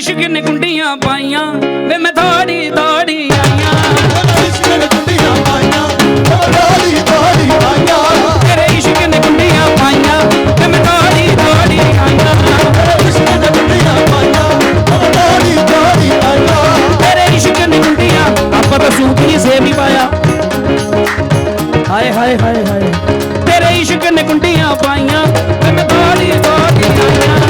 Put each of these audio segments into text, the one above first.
ਇਸ਼ਕ ਨੇ ਗੁੰਡੀਆਂ ਪਾਈਆਂ, ਵੇ ਮੈਂ ਥੋੜੀ ਥੋੜੀ ਆਈਆਂ। ਆਪਾਂ ਤਾਂ ਪਾਇਆ। ਹਾਏ ਹਾਏ ਹਾਏ ਤੇਰੇ ਇਸ਼ਕ ਨੇ ਗੁੰਡੀਆਂ ਪਾਈਆਂ ਮੈਂ ਥੋੜੀ ਥੋੜੀ ਆਈਆਂ।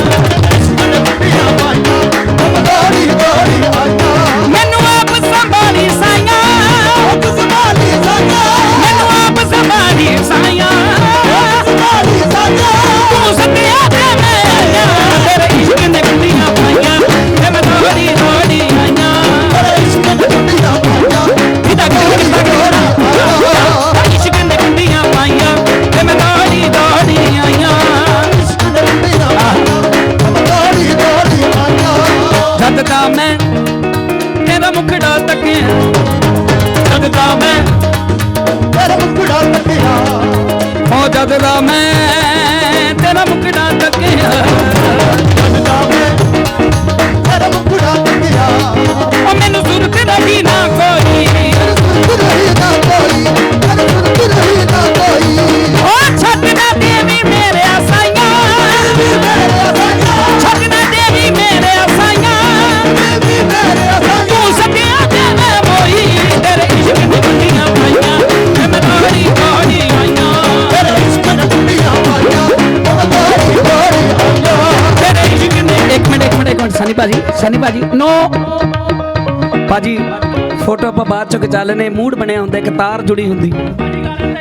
बदला मैं ਭਾਜੀ, ਸਨੀ ਭਾਜੀ, ਨੋ। ਭਾਜੀ, ਫੋਟੋ ਆਪਾਂ ਬਾਅਦ ਚੋਂ ਖਿਚਾ ਲੈਨੇ ਮੂਡ ਬਣਿਆ ਹੁੰਦਾ, ਇੱਕ ਤਾਰ ਜੁੜੀ ਹੁੰਦੀ।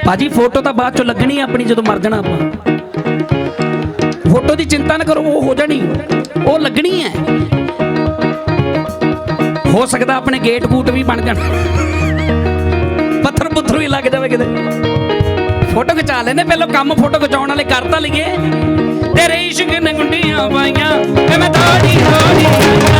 ਭਾਜੀ, ਫੋਟੋ ਤਾਂ ਬਾਅਦ ਚੋਂ ਲੱਗਣੀ ਆਪਣੀ, ਜਦੋਂ ਮਰ ਜਾਣਾ ਆਪਾਂ। ਫੋਟੋ ਦੀ ਚਿੰਤਾ ਨਾ ਕਰੋ, ਉਹ ਹੋ ਜਾਣੀ। ਉਹ ਲੱਗਣੀ ਹੈ। ਹੋ ਸਕਦਾ ਆਪਣੇ ਗੇਟ ਬੂਟ ਵੀ ਬਣ ਜਾਣ। ਪੱਥਰ ਪੁੱਥਰ ਵੀ ਲੱਗ ਜਾਵੇ ਕਿਤੇ। ਫੋਟੋ ਖਿਚਾ ਲੈਨੇ ਪਹਿਲਾਂ ਕੰਮ ਫੋਟੋ ਖਿਚਾਉਣ ਵਾਲੇ ਕਰ ਤਾਂ ਲਈਏ। ਤੇਰੇ ਇਸ਼ਕ ਨੇ ਗੁੰਡੀਆਂ ਪਾਈਆਂ ਮੈਂ ਤਾੜੀ ਤਾੜੀ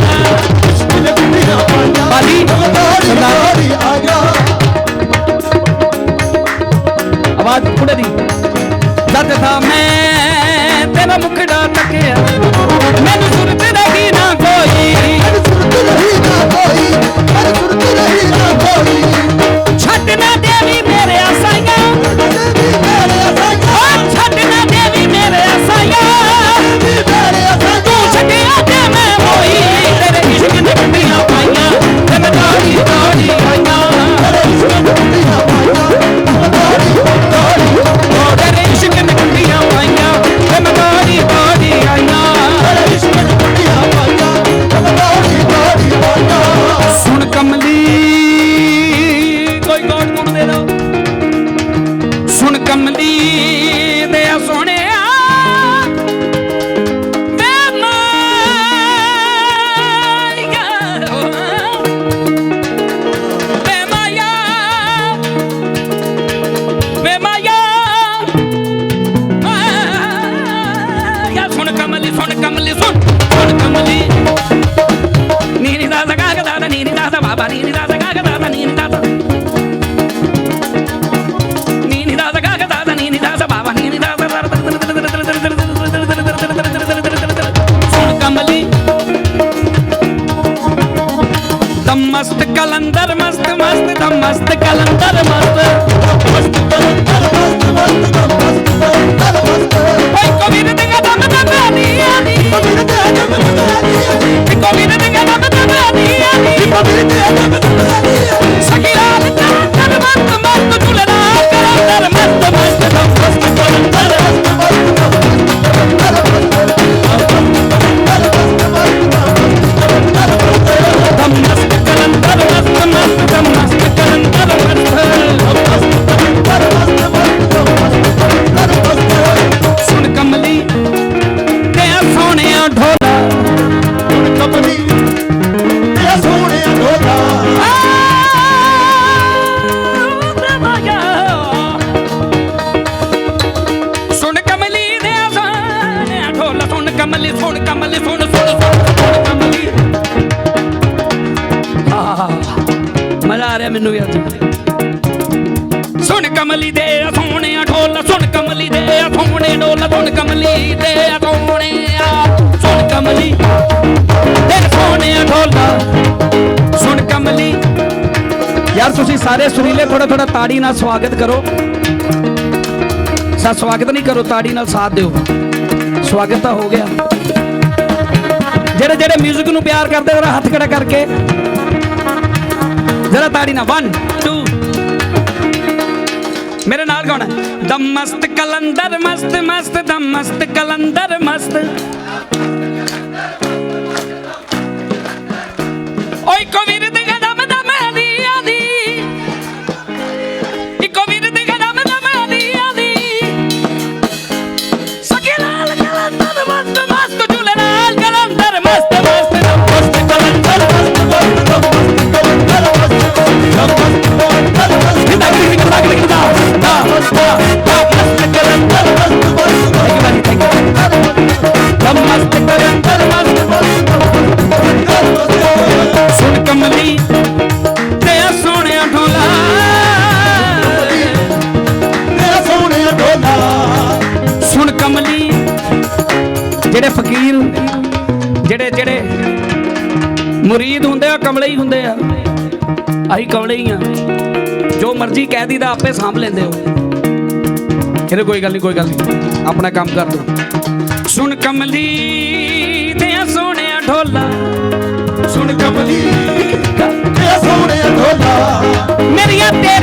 मस्त कलंदर मस्त मस्त दम मस्त कलंदर मस्त मस्त ਕਮਲੀ ਦੇ ਸੋਹਣਿਆ ਢੋਲ, ਸੁਣ ਕਮਲੀ ਦੇ ਸੋਹਣੇ ਢੋਲ, ਸੁਣ ਕਮਲੀ ਦੇ ਸੋਹਣਿਆ ਸੁਣ ਕਮਲੀ ਦੇ ਸੋਹਣਿਆ ਢੋਲ, ਸੁਣ ਕਮਲੀ। ਯਾਰ ਤੁਸੀਂ ਸਾਰੇ ਸੁਰੀਲੇ ਥੋੜਾ ਥੋੜਾ ਤਾੜੀ ਨਾਲ ਸਵਾਗਤ ਕਰੋ। ਸਾ ਸਵਾਗਤ ਨਹੀਂ ਕਰੋ, ਤਾੜੀ ਨਾਲ ਸਾਥ ਦਿਓ। ਸਵਾਗਤ ਤਾਂ ਹੋ ਗਿਆ। ਜਿਹੜੇ ਜਿਹੜੇ 뮤직 ਨੂੰ ਪਿਆਰ ਕਰਦੇ, ਜਰਾ ਹੱਥ ਖੜਾ ਕਰਕੇ। ਜਰਾ ਤਾੜੀ ਨਾਲ 1 2 ਮੇਰੇ ਨਾਲ ਗਾਉਣਾ ਦਮ ਮਸਤ ਕਲੰਦਰ ਮਸਤ ਮਸਤ ਦਮ ਮਸਤ ਕਲੰਦਰ ਮਸਤ। ਜਿਹੜੇ ਫਕੀਰ, ਜਿਹੜੇ ਜਿਹੜੇ ਮੁਰੀਦ ਹੁੰਦੇ ਆ, ਕਮਲੇ ਹੀ ਹੁੰਦੇ ਆ। ਅਸੀਂ ਕਮਲੇ ਹੀ ਆ। ਜੋ ਮਰਜ਼ੀ ਕਹਿ ਦੀਦਾ ਆਪੇ ਸਾਂਭ ਲੈਂਦੇ ਹੋ। ਇਹਦੇ ਕੋਈ ਗੱਲ ਨਹੀਂ ਕੋਈ ਗੱਲ ਨਹੀਂ ਆਪਣਾ ਕੰਮ ਕਰ ਦੋ ਸੁਣ ਕਮਲੀ ਤੇ ਸੋਹਣਿਆ ਢੋਲਾ। ਸੁਣ ਕਮਲੀ ਮੇਰਾ ਸੋਹਣਿਆ ਢੋਲਾ। ਮੇਰੀਆਂ ਤੇਰੇ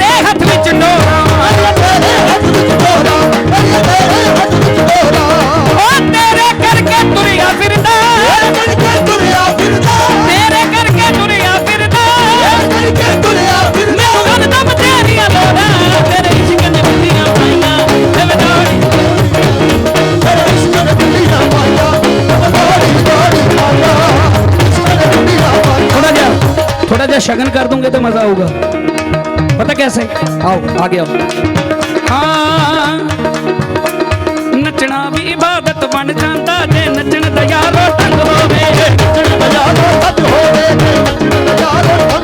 ਆਓ, ਆ ਗਿਆ ਹਾਂ, ਨੱਚਣਾ ਵੀ ਇਬਾਦਤ ਬਣ ਜਾਂਦਾ ਜੇ ਨੱਚਣ ਦਾ ਯਾਰੋ ਢੰਗ ਹੋਵੇ ਨੱਚਣ ਦਾ ਯਾਰੋ ਢੰਗ ਹੋਵੇ ਨੱਚਣ ਦਾ ਯਾਰੋ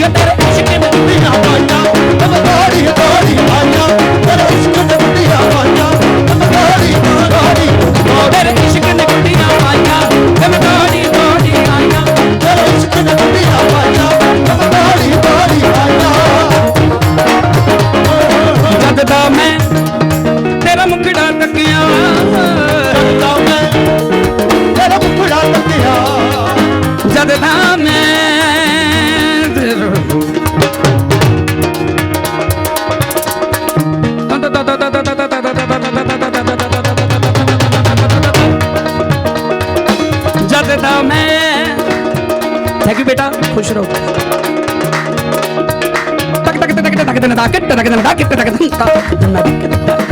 I got that ass, she came with the ring, I বৈষ্ণব টাকা টাকা টাকা টাকা টাকা টাকা টাকা টাকা টাকা টাকা টাকা